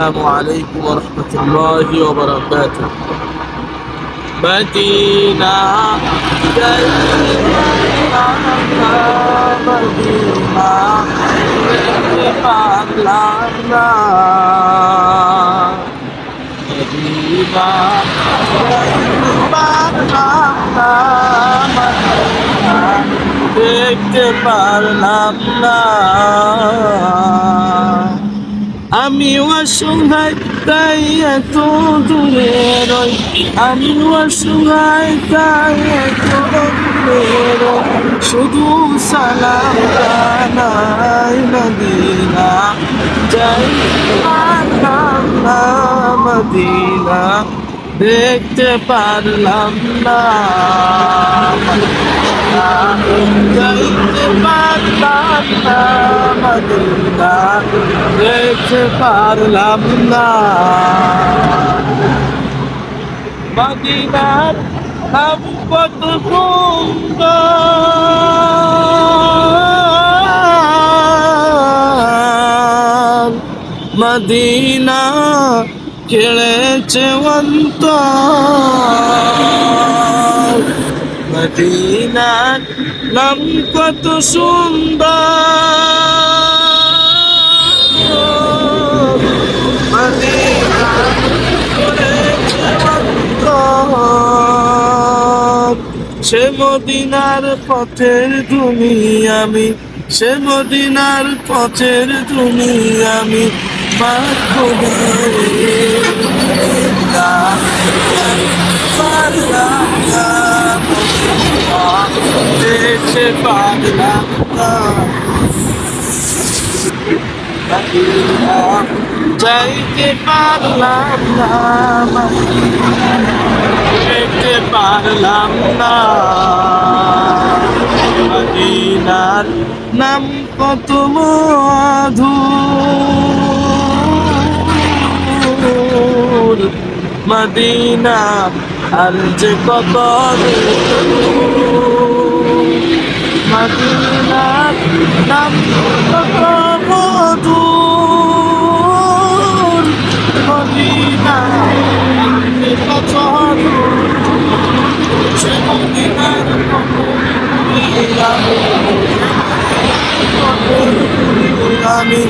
السلام عليكم ورحمة الله وبركاته مدينة مدينة পাগলাম না মদিনা পাগলাম না মদিনা দেখতে পারলাম না অসহায়, তাই এত দূরে রই। আমি অসহায়, তাই এত দূরে রই। শুধু সালাম জানাই মদিনা। যাই না মদিনা। দেখতে পারলাম না। দেখতে পারলাম না। মদিনার নাম কত সুন্দর মদিনা কেড়েছে অন্ত মদিনার নাম কত সুন্দর। সে মদিনার পথের তুমি আমি, সে মদিনার পথের তুমি আমি। পাগলাম না। যাইতে পারলাম না। পারলাম না। মদিনার নাম কত মধু। মদিনা আর যে কত মদিনার নাম আমি